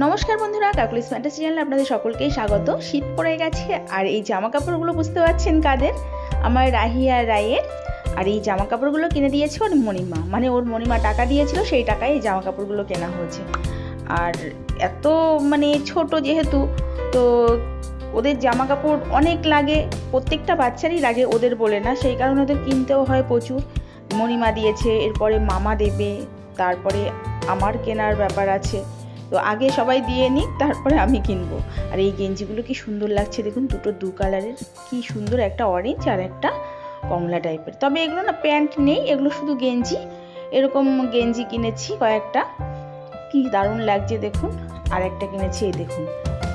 নমস্কার বন্ধুরা, Kokkalis fantasy চ্যানেলে আপনাদের সকলকেই স্বাগত। শীত পড়ে গেছে আর এই জামা কাপড়গুলো বুঝতে পারছেন কাদের? আমার রাহি আর রায়ের। আর এই জামা কাপড়গুলো কিনে দিয়েছে ওর মণিমা। মানে ওর মণিমা টাকা দিয়েছিল, সেই টাকায় এই জামা কাপড়গুলো কেনা হয়েছে। আর এত মানে ছোট যেহেতু, তো ওদের জামা কাপড় অনেক লাগে, প্রত্যেকটা বাচ্চারই লাগে ওদের বলে না। সেই কারণে ওদের কিনতেও হয় প্রচুর। মণিমা দিয়েছে, এরপরে মামা দেবে, তারপরে আমার কেনার ব্যাপার আছে। তো আগে সবাই দিয়ে নিক, তারপরে আমি কিনবো। আর এই গেঞ্জিগুলো কি সুন্দর লাগছে দেখুন, দুটো দু কালারের। কি সুন্দর একটা অরেঞ্জ আর একটা কমলা টাইপের তবে এগুলো না প্যান্ট নেই, এগুলো শুধু গেঞ্জি। এরকম গেঞ্জি কিনেছি কয়েকটা। কি দারুণ লাগছে দেখুন। আর একটা কিনেছি, এই দেখুন।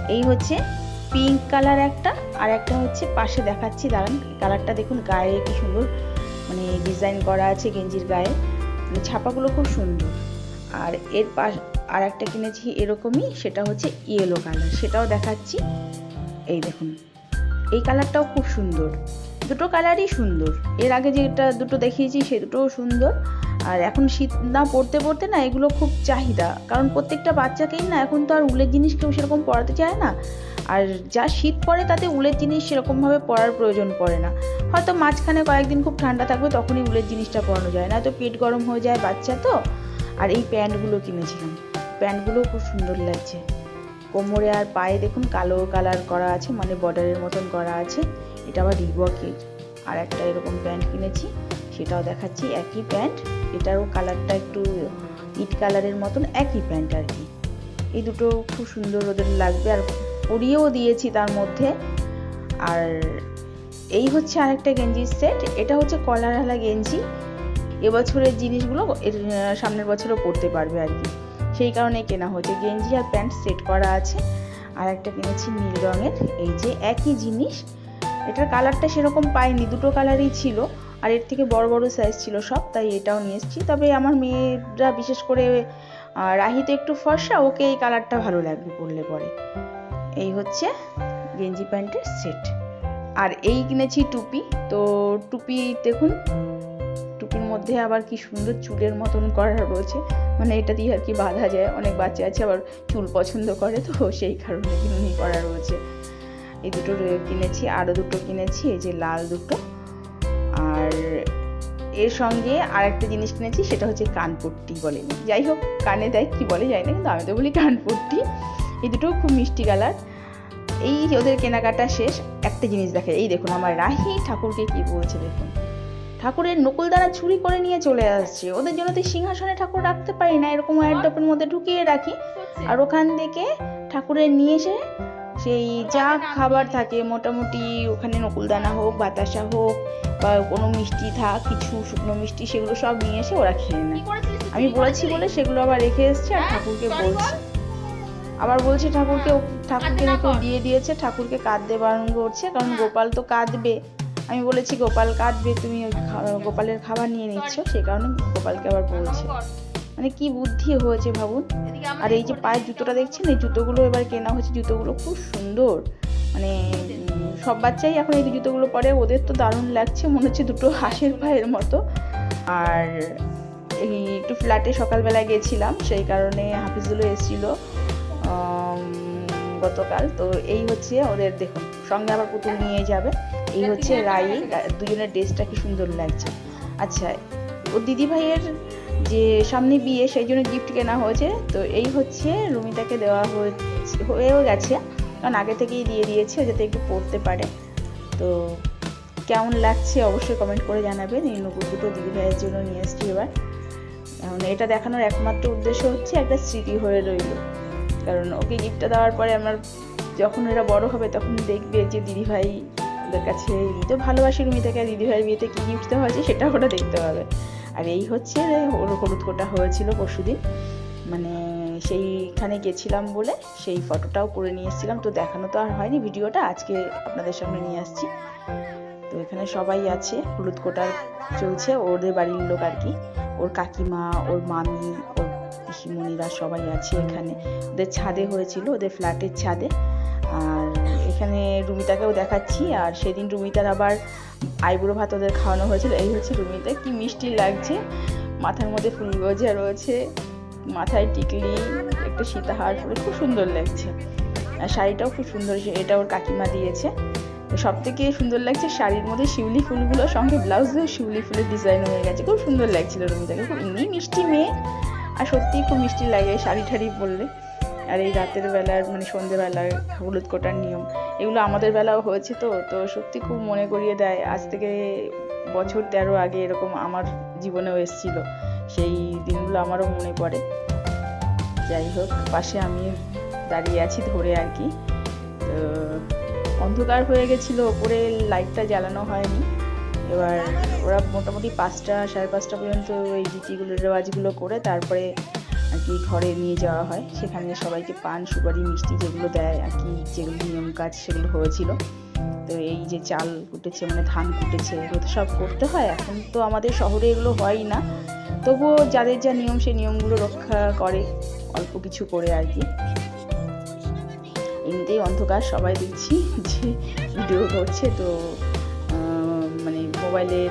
এই হচ্ছে পিঙ্ক কালার একটা, আর একটা হচ্ছে পাশে দেখাচ্ছি, দাঁড়ান। কালারটা দেখুন, গায়ে কি সুন্দর মানে ডিজাইন করা আছে গেঞ্জির গায়ে। মানে ছাপাগুলো খুব সুন্দর। আর এর পাশ আর একটা কিনেছি এরকমই, সেটা হচ্ছে ইয়েলো কালার সেটাও দেখাচ্ছি। এই দেখুন, এই কালারটাও খুব সুন্দর। দুটো কালারই সুন্দর। এর আগে যেটা দুটো দেখিয়েছি, সে দুটোও সুন্দর। আর এখন শীত না পড়তে পড়তে না এগুলো খুব চাহিদা। কারণ প্রত্যেকটা বাচ্চাকেই না এখন তো আর উলের জিনিস কেউ সেরকম পড়াতে চায় না। আর যা শীত পড়ে তাতে উলের জিনিস সেরকমভাবে পরার প্রয়োজন পড়ে না। হয়তো মাঝখানে কয়েকদিন খুব ঠান্ডা থাকবে, তখনই উলের জিনিসটা পরানো যায়। না তো পেট গরম হয়ে যায় বাচ্চা তো। আর এই প্যান্টগুলো কিনেছিলাম। প্যান্টগুলো খুব সুন্দর লাগছে। কোমরে আর পায়ে দেখুন কালো কালার করা আছে মানে বর্ডারের মতন করা আছে। এটা আবার রিবকের আর একটা এরকম প্যান্ট কিনেছি, সেটাও দেখাচ্ছি, একই প্যান্ট। এটারও কালারটা একটু ইট কালারের মতন, একই প্যান্ট আর কি। এই দুটো খুব সুন্দর ওদের লাগবে। আর পরিয়েও দিয়েছি তার মধ্যে। আর এই হচ্ছে আরেকটা গেঞ্জির সেট এটা হচ্ছে কলারওয়ালা গেঞ্জি। এবছরের জিনিসগুলো সামনের বছরও পরতে পারবে আর কি। সেই কারণে কেনা হয়েছে। গেঞ্জি আর প্যান্ট সেট করা আছে। আর একটা কিনেছি নীল রঙের। এই যে একই জিনিস এটার কালারটা সেরকম পাইনি দুটো কালারই ছিল। আর এর থেকে বড় বড় সাইজ ছিল সব তাই এটাও নিয়ে এসেছি। তবে আমার মেয়েরা বিশেষ করে আহ, রাহি তো একটু ফর্সা ওকে এই কালারটা ভালো লাগবে পরলে পরে। এই হচ্ছে গেঞ্জি প্যান্টের সেট। আর এই কিনেছি টুপি। তো টুপি দেখুন টুপির মধ্যে আবার কি সুন্দর চুলের মতন করা রয়েছে। মানে এটা দিয়ে আর কি বাঁধা যায়। অনেক বাচ্চা আছে আবার চুল পছন্দ করে, তো সেই কারণে কিনুনি করা রয়েছে। এই দুটো কিনেছি আরও দুটো কিনেছি, এই যে লাল দুটো। আর এর সঙ্গে আর একটা জিনিস কিনেছি, সেটা হচ্ছে কানপট্টি বলে যাই হোক, কানে দেয়, কি বলে যায় না, কিন্তু আমি তো বলি কানপট্টি এই দুটো খুব মিষ্টি কালার। এই ওদের কেনাকাটা শেষ, একটা জিনিস দেখে এই দেখুন, আমার রাহি ঠাকুরকে কি বলছে দেখুন। ঠাকুরের নকুলদানা চুরি করে নিয়ে চলে আসছে। ওদের জন্য তো সিংহাসনে ঠাকুর রাখতে পারি না, এরকম ডপের মধ্যে ঢুকিয়ে রাখি। আর ওখান থেকে ঠাকুরের নিয়ে এসে সেই যা খাবার থাকে, মোটামুটি ওখানে নকুলদানা হোক, বাতাসা হোক, বা কোনো মিষ্টি থাক, কিছু শুকনো মিষ্টি, সেগুলো সব নিয়ে এসে ওরা খেয়ে নেয়। আমি বলেছি বলে সেগুলো আবার রেখে এসছে আর ঠাকুরকে বলছি। আবার বলছে ঠাকুরকে ঠাকুরকে দিয়ে দিয়েছে, ঠাকুরকে কাঁদতে বারণ করছে, কারণ গোপাল তো কাঁদবে। আমি বলেছি, গোপাল কাঁদবে তুমি গোপালের খাবার নিয়ে নিচ্ছ। সেই কারণে গোপালকে আবার বলছে। মানে কি বুদ্ধি হয়েছে ভাবুন। আর এই যে পায়ের জুতোটা দেখছেন, এই জুতোগুলো এবার কেনা হয়েছে, জুতোগুলো খুব সুন্দর। মানে সব বাচ্চাই এখন এই জুতোগুলো পরে, ওদের তো দারুণ লাগছে, মনে হচ্ছে দুটো হাঁসের পায়ের মতো। আর এই একটু ফ্ল্যাটে সকালবেলায় গেছিলাম, সেই কারণে হাফিজগুলো এসেছিল। গতকাল। তো এই হচ্ছে ওদের দেখুন সঙ্গে আবার পুতুল নিয়ে যাবে। এই হচ্ছে রাই দুজনের ড্রেসটা কি সুন্দর লাগছে। আচ্ছা ও দিদি ভাইয়ের যে সামনে বিয়ে সেই জন্য গিফট কেনা হয়েছে। তো এই হচ্ছে রুমিতাকে দেওয়া হয়েও গেছে। কারণ আগে থেকেই দিয়ে দিয়েছে যাতে একটু পড়তে পারে। তো কেমন লাগছে অবশ্যই কমেন্ট করে জানাবেন। এই নকুল দুটো দিদি ভাইয়ের জন্য নিয়ে এসেছি এবার। এটা দেখানোর একমাত্র উদ্দেশ্য হচ্ছে একটা স্মৃতি হয়ে রইল। কারণ ওকে গিফটটা দেওয়ার পরে আমার যখন এরা বড় হবে তখন দেখবে যে দিদিভাই ওদের কাছে তো ভালোবাসি রুমিতাকে আর দিদিভাইয়ের বিয়েতে কী গিফট দেওয়া হয়েছে সেটা ওরা দেখতে পাবে। আর এই হচ্ছে ওর হলুদ কোটা হয়েছিল পরশুদিন। মানে সেইখানে গেছিলাম বলে সেই ফটোটাও করে নিয়ে এসেছিলাম। তো দেখানো তো আর হয়নি ভিডিওটা, আজকে আপনাদের সামনে নিয়ে আসছি। তো এখানে সবাই আছে, হলুদ কোটার চলছে, ওদের বাড়ির লোক আর কি। ওর কাকিমা, ওর মামি, ওর পিসিমণিরা সবাই আছে এখানে। ওদের ছাদে হয়েছিল, ওদের ফ্ল্যাটের ছাদে। আর এখানে রুমিতাকেও দেখাচ্ছি, আর সেদিন রুমিতার আবার আইবুড়ো ভাত ওদের খাওয়ানো হয়েছিল। এই হচ্ছে রুমিতা কি মিষ্টি লাগছে। মাথার মধ্যে ফুল গজা রয়েছে, মাথায় টিকলি, একটা সীতাহার পরে খুব সুন্দর লাগছে। আর শাড়িটাও খুব সুন্দর এটা ওর কাকিমা দিয়েছে। সব থেকে সুন্দর লাগছে শাড়ির মধ্যে শিউলি ফুলগুলো, সঙ্গে ব্লাউজেও শিউলি ফুলের ডিজাইন হয়ে গেছে। খুব সুন্দর লাগছিল রুমিতাকে খুব এমনি মিষ্টি মেয়ে। আর সত্যিই খুব মিষ্টি লাগে শাড়ি ঠাড়ি পরলে। আর এই রাতের বেলার মানে সন্ধেবেলার হলুদ কোটার নিয়ম, এগুলো আমাদের বেলাও হয়েছে তো তো সত্যি খুব মনে করিয়ে দেয়। আজ থেকে বছর তেরো আগে এরকম আমার জীবনেও এসেছিল, সেই দিনগুলো আমারও মনে পড়ে। যাই হোক, পাশে আমি দাঁড়িয়ে আছি ধরে আর কি। তো অন্ধকার হয়ে গেছিল, ওপরে লাইটটা জ্বালানো হয়নি। এবার ওরা মোটামুটি পাঁচটা, সাড়ে পাঁচটা পর্যন্ত এই রীতিগুলো রেওয়াজগুলো করে তারপরে আর কি ঘরে নিয়ে যাওয়া হয়। সেখানে সবাইকে পান, সুপারি, মিষ্টি যেগুলো দেয় আর কি, যেগুলো নিয়ম কাজ সেগুলো হয়েছিল। তো এই যে চাল কুটেছে মানে ধান কুটেছে, এগুলো তো সব করতে হয়। এখন তো আমাদের শহরে এগুলো হয়ই না। তবুও যাদের যা নিয়ম, সেই নিয়মগুলো রক্ষা করে অল্প কিছু করে আর কি। এমনিতেই অন্ধকার, সবাই দেখছি যে ভিডিও করছে, তো মানে মোবাইলের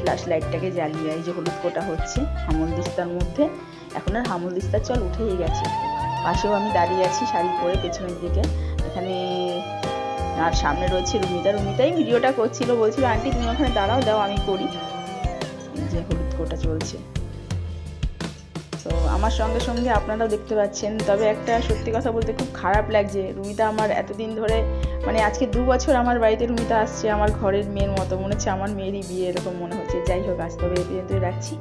ফ্ল্যাশ লাইটটাকে জ্বালিয়ে এই যে হলুদ কোটা হচ্ছে হামল দিস্তার মধ্যে। এখন আর হামল দিস্তার চল উঠেই গেছে। পাশেও আমি দাঁড়িয়ে আছি শাড়ি পরে পেছনের দিকে। এখানে আর সামনে রয়েছে রুমিতা। রুমিতাই ভিডিওটা করছিল, বলছিল, আন্টি তুমি ওখানে দাঁড়াও, দাও, আমি করি। যে হলুদ কোটা চলছে। তো আমার সঙ্গে সঙ্গে আপনারাও দেখতে পাচ্ছেন। তবে একটা সত্যি কথা বলতে খুব খারাপ লাগছে। রুমিতা আমার এতদিন ধরে মানে আজকে দু বছর আমার বাড়িতে রুমিতা আসছে, আমার ঘরের মেয়ের মতো। মনে হচ্ছে আমার মেয়েরই বিয়ে, এরকম মনে হচ্ছে। যাই হোক আজ তবে এই পর্যন্তই রাখছি।